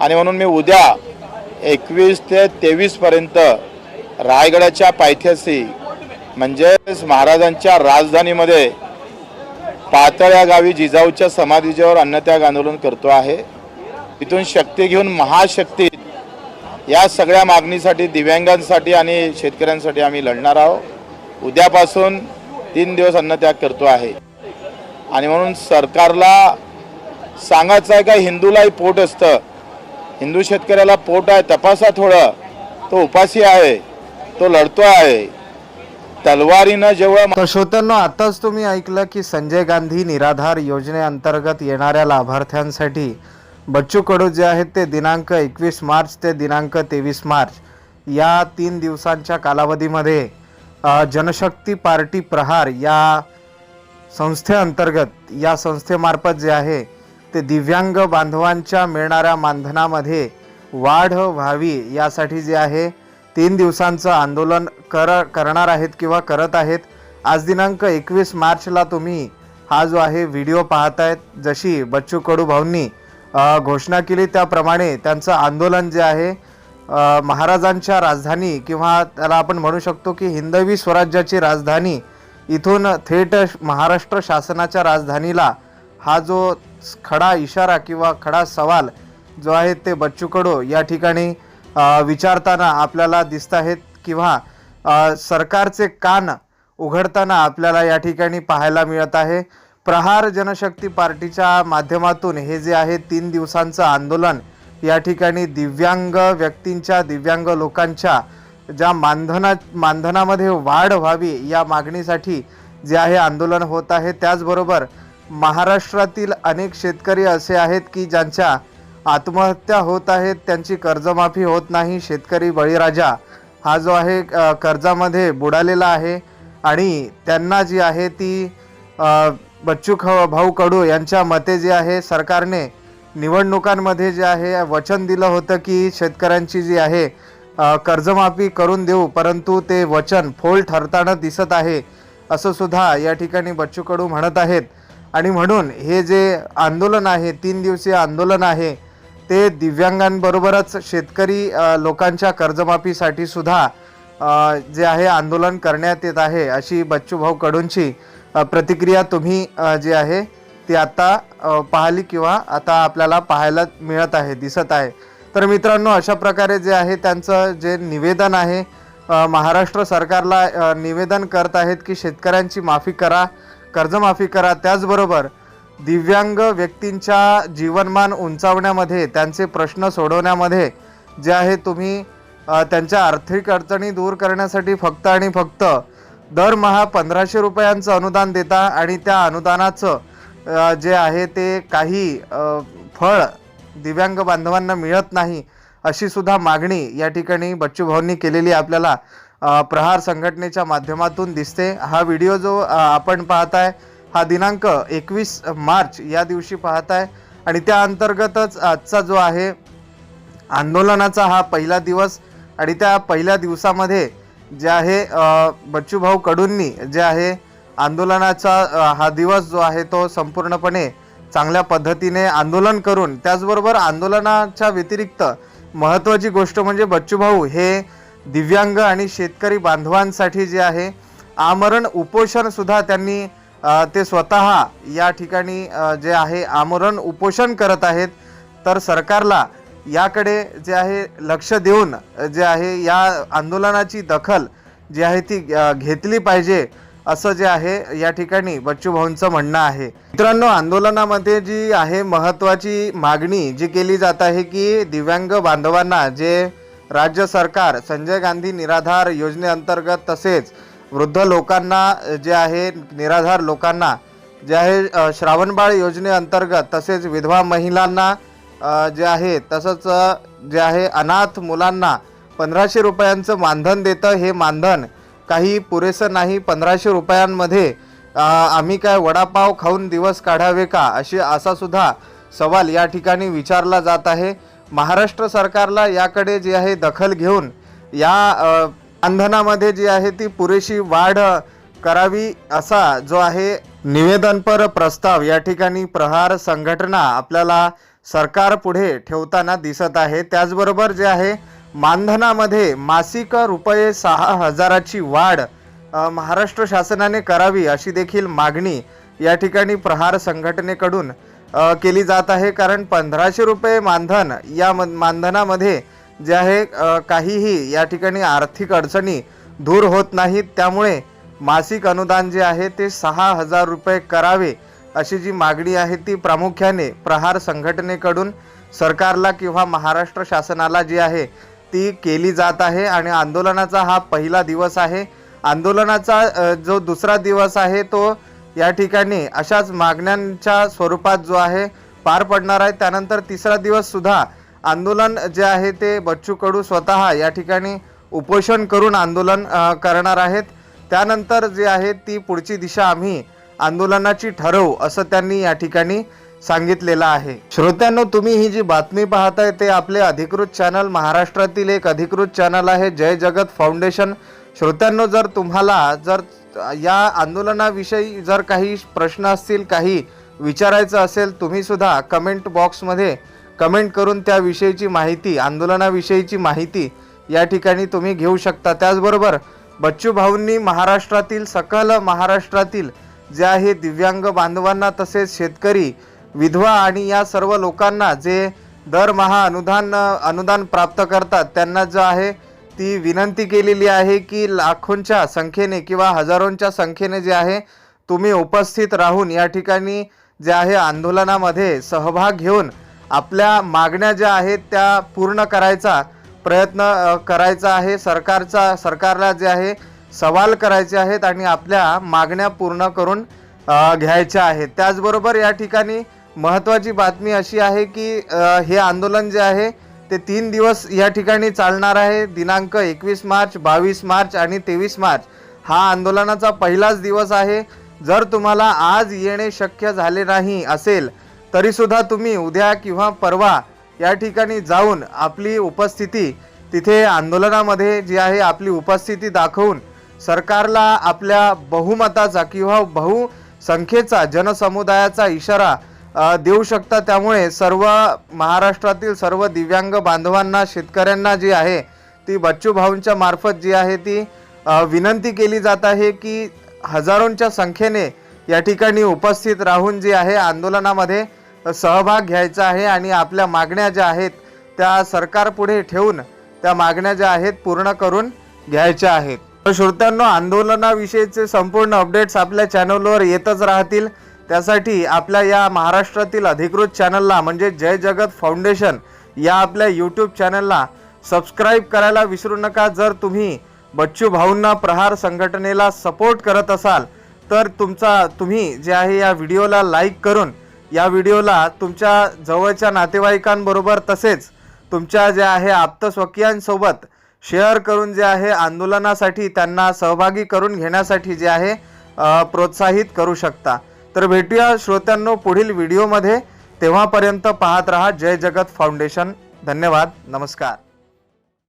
आणि म्हणून मी उद्या एकवीस ते तेवीसपर्यंत रायगडाच्या पायथ्याशी म्हणजेच महाराजांच्या राजधानीमध्ये पातळ या गावी जिजाऊच्या समाधीच्यावर अन्नत्याग आंदोलन करतो आहे. तिथून शक्ती घेऊन महाशक्ती या सगळ्या मागणीसाठी दिव्यांगांसाठी आणि शेतकऱ्यांसाठी आम्ही लढणार आहोत. उद्यापासून तीन दिवस अन्नत्याग करतो आहे. आणि म्हणून सरकारला सांगायचं आहे का हिंदूलाही पोट असतं. हिंदू शेतकऱ्याला पोट आहे तपासा थोडं. तो उपाशी आहे तो लढतो आहे. तलवारीनं जेव्हा तर श्रोत्यांनो आताच तुम्ही ऐकलं की संजय गांधी निराधार योजनेअंतर्गत येणाऱ्या लाभार्थ्यांसाठी बच्चू कडू जे आहेत ते दिनांक एकवीस मार्च ते दिनांक तेवीस मार्च या तीन दिवसांच्या कालावधीमध्ये जनशक्ती पार्टी प्रहार या संस्थेअंतर्गत या संस्थेमार्फत जे आहे ते दिव्यांग बांधवांच्या मिळणाऱ्या मानधनामध्ये वाढ व्हावी यासाठी जे आहे तीन दिवसांचं आंदोलन कर करणार आहेत किंवा करत आहेत. आज दिनांक एकवीस मार्चला तुम्ही हा जो आहे व्हिडिओ पाहतायत जशी बच्चू कडू भाऊंनी घोषणा केली त्याप्रमाणे त्यांचं आंदोलन जे आहे महाराजांच्या राजधानी किंवा त्याला आपण म्हणू शकतो की हिंदवी स्वराज्याची राजधानी इथून थेट महाराष्ट्र शासनाच्या राजधानीला हा जो खडा इशारा किंवा खडा सवाल जो आहे ते बच्चू कडू या ठिकाणी विचारताना आपल्याला दिसत आहेत किंवा सरकारचे कान उघडताना आपल्याला या ठिकाणी पाहायला मिळत आहे. प्रहार जनशक्ती पार्टीच्या माध्यमातून हे जे आहे तीन दिवसांचं आंदोलन या ठिकाणी दिव्यांग व्यक्तींच्या दिव्यांग लोकांच्या ज्या मानधना मानधनामध्ये वाढ व्हावी या मागणीसाठी जे आहे आंदोलन होत आहे. त्याचबरोबर महाराष्ट्रातील अनेक शेतकरी असे आहेत की ज्यांच्या आत्महत्या होत आहेत त्यांची कर्जमाफी होत नाही. शेतकरी बळीराजा हा जो आहे कर्जामध्ये बुडालेला आहे आणि त्यांना जी आहे ती बच्चू ख भाऊ कडू यांच्या मते जे आहे सरकारने निवडणुकांमध्ये जे आहे वचन दिलं होतं की शेतकऱ्यांची जी आहे कर्जमाफी करून देऊ परंतु ते वचन फोल ठरताना दिसत आहे असं सुद्धा या ठिकाणी बच्चू कडू म्हणत आहेत. आणि म्हणून हे जे आंदोलन आहे तीन दिवसीय आंदोलन आहे ते दिव्यांगांबरोबरच शेतकरी लोकांच्या कर्जमाफीसाठी सुद्धा जे आहे आंदोलन करण्यात येत आहे अशी बच्चूभाऊकडूनची प्रतिक्रिया तुम्ही जी आहे ती आता पाहिली किंवा आता आपल्याला पाहायला मिळत आहे दिसत आहे. तर मित्रांनो अशा प्रकारे जे आहे त्यांचं जे निवेदन आहे महाराष्ट्र सरकारला निवेदन करत आहेत की शेतकऱ्यांची माफी करा कर्जमाफी करा. त्याचबरोबर दिव्यांग व्यक्तींच्या जीवनमान उंचावण्यामध्ये त्यांचे प्रश्न सोडवण्यामध्ये जे आहे तुम्ही त्यांच्या आर्थिक अडचणी दूर करण्यासाठी फक्त आणि फक्त दरमहा पंधराशे रुपयांचं अनुदान देता आणि त्या अनुदानाचं जे आहे ते काही फळ दिव्यांग बांधवांना मिळत नाही अशी सुद्धा मागणी या ठिकाणी बच्चू भाऊंनी केलेली आपल्याला. प्रहार संघटनेच्या माध्यमातून दिसते. हा व्हिडिओ जो आपण पाहताय हा दिनांक एकवीस मार्च या दिवशी पाहताय. आणि त्या अंतर्गतच आजचा जो आहे आंदोलनाचा हा पहिला दिवस. आणि त्या पहिल्या दिवसामध्ये जे आहे बच्चूभाऊ कडूंनी जे आहे आंदोलनाचा हा दिवस जो आहे तो संपूर्णपणे चांगल्या पद्धतीने आंदोलन करून त्याचबरोबर आंदोलनाच्या व्यतिरिक्त महत्त्वाची गोष्ट म्हणजे बच्चूभाऊ हे दिव्यांग आणि शेतकरी बांधवांसाठी जे आहे आमरण उपोषण सुद्धा त्यांनी ते स्वतः या ठिकाणी जे आहे आमरण उपोषण करत आहेत. तर सरकारला याकडे जे आहे लक्ष देऊन जे आहे या आंदोलनाची दखल जी आहे ती घेतली पाहिजे असं जे आहे या ठिकाणी बच्चू भाऊंचं म्हणणं आहे. मित्रांनो आंदोलनामध्ये जी आहे महत्त्वाची मागणी जी केली जात आहे की दिव्यांग बांधवांना जे राज्य सरकार संजय गांधी निराधार योजनेअंतर्गत तसेच वृद्ध लोकांना जे आहे निराधार लोकांना जे आहे श्रावणबाळ योजनेअंतर्गत तसेच विधवा महिलांना जे आहे तसंच जे आहे अनाथ मुलांना पंधराशे रुपयांचं मानधन देतं. हे मानधन काही पुरेसं नाही. पंधराशे रुपयांमध्ये आम्ही काय वडापाव खाऊन दिवस काढावे का? अशी असा सुद्धा सवाल या ठिकाणी विचारला जात आहे. महाराष्ट्र सरकारला याकडे जे आहे दखल घेऊन या अंधनामध्ये जी आहे ती पुरेशी वाढ करावी असा जो आहे निवेदनपर प्रस्ताव या ठिकाणी प्रहार संघटना आपल्याला सरकार पुढे ठेवताना दिसत आहे. त्याचबरोबर जे आहे मानधनामध्ये मासिक रुपये सहा हजाराची वाढ महाराष्ट्र शासनाने करावी अशी देखील मागणी या ठिकाणी प्रहार संघटनेकडून केली जात आहे. कारण पंधराशे रुपये मानधन या मन- मानधनामध्ये जे आहे काहीही या ठिकाणी आर्थिक अडचणी दूर होत नाहीत. त्यामुळे मासिक अनुदान जे आहे ते सहा हजार रुपये करावे अशी जी मागणी आहे ती प्रामुख्याने प्रहार संघटनेकडून सरकारला किंवा महाराष्ट्र शासनाला जी आहे ती केली जात आहे. आणि आंदोलनाचा हा पहिला दिवस आहे. आंदोलनाचा जो दुसरा दिवस आहे तो या ठिकाणी अशाच मागण्यांच्या स्वरूपात जो आहे पार पडणार आहे. त्यानंतर तिसरा दिवस सुद्धा आंदोलन जे आहे ते बच्चू कडू स्वतः या ठिकाणी उपोषण करून आंदोलन करणार आहेत. त्यानंतर जे आहे ती पुढची दिशा आम्ही आंदोलनाची ठरवू असं त्यांनी या ठिकाणी सांगितलेलं आहे. श्रोत्यांनो तुम्ही ही जी बातमी पाहताय ते आपले अधिकृत चॅनल महाराष्ट्रातील एक अधिकृत चॅनल आहे जय जगत फाउंडेशन. श्रोत्यांनो जर तुम्हाला जर या आंदोलनाविषयी जर काही प्रश्न असतील काही विचारायचं असेल तुम्ही सुद्धा कमेंट बॉक्समध्ये कमेंट करून त्याविषयीची माहिती आंदोलनाविषयीची माहिती या ठिकाणी तुम्ही घेऊ शकता. त्याचबरोबर बच्चू भाऊंनी महाराष्ट्रातील सकल महाराष्ट्रातील जे आहे दिव्यांग बांधवांना तसेच शेतकरी विधवा आणि या सर्व लोकांना जे दरमहा अनुदान अनुदान प्राप्त करतात त्यांना जो आहे ती विनंती केलेली आहे की लाखोंच्या संख्येने किंवा हजारोंच्या संख्येने जे आहे तुम्ही उपस्थित राहून या ठिकाणी जे आहे आंदोलनामध्ये सहभाग घेऊन आपल्या मागण्या ज्या आहेत त्या पूर्ण करायचा प्रयत्न करायचा आहे. सरकारचा सरकारला जे आहे सवाल करायचे आहेत आणि आपल्या मागण्या पूर्ण करून घ्यायच्या आहेत. त्याचबरोबर या ठिकाणी महत्त्वाची बातमी अशी आहे की हे आंदोलन जे आहे ते तीन दिवस या ठिकाणी चालणार आहे. दिनांक एकवीस मार्च बावीस मार्च आणि तेवीस मार्च हा आंदोलनाचा पहिलाच दिवस आहे. जर तुम्हाला आज येणे शक्य झाले नाही असेल तरीसुद्धा तुम्ही उद्या किंवा परवा या ठिकाणी जाऊन आपली उपस्थिती तिथे आंदोलनामध्ये जी आहे आपली उपस्थिती दाखवून सरकारला आपल्या बहुमताचा किंवा बहुसंख्येचा जनसमुदायाचा इशारा देऊ शकता. त्यामुळे सर्व महाराष्ट्रातील सर्व दिव्यांग बांधवांना शेतकऱ्यांना जी आहे ती बच्चू भाऊंच्या मार्फत जी आहे ती विनंती केली जात आहे की हजारोंच्या संख्येने या ठिकाणी उपस्थित राहून जी आहे आंदोलनामध्ये सहभाग घ्यायचा आहे आणि आपल्या मागण्या ज्या आहेत त्या सरकारपुढे ठेवून त्या मागण्या ज्या आहेत पूर्ण करून घ्यायच्या आहेत. तर श्रोत्यांनो आंदोलनाविषयीचे संपूर्ण अपडेट्स आपल्या चॅनलवर येतच राहतील. त्यासाठी आपल्या या महाराष्ट्रातील अधिकृत चॅनलला म्हणजे जय जगत फाउंडेशन या आपल्या यूट्यूब चॅनलला सबस्क्राईब करायला विसरू नका. जर तुम्ही बच्चू भाऊंना प्रहार संघटनेला सपोर्ट करत असाल तर तुमचा तुम्ही जे आहे या व्हिडिओला लाईक करून या व्हिडिओला तुमच्या जवळच्या नातेवाईकांबरोबर तसेच तुमच्या जे आहे आप्तस्वकीयांसोबत शेअर करून जे आहे आंदोलनासाठी त्यांना सहभागी करून घेण्यासाठी जे आहे प्रोत्साहित करू शकता. तर भेटूया श्रोत्यांनो पुढील व्हिडिओमध्ये. तेव्हापर्यंत पाहत रहा जय जगत फाउंडेशन. धन्यवाद. नमस्कार.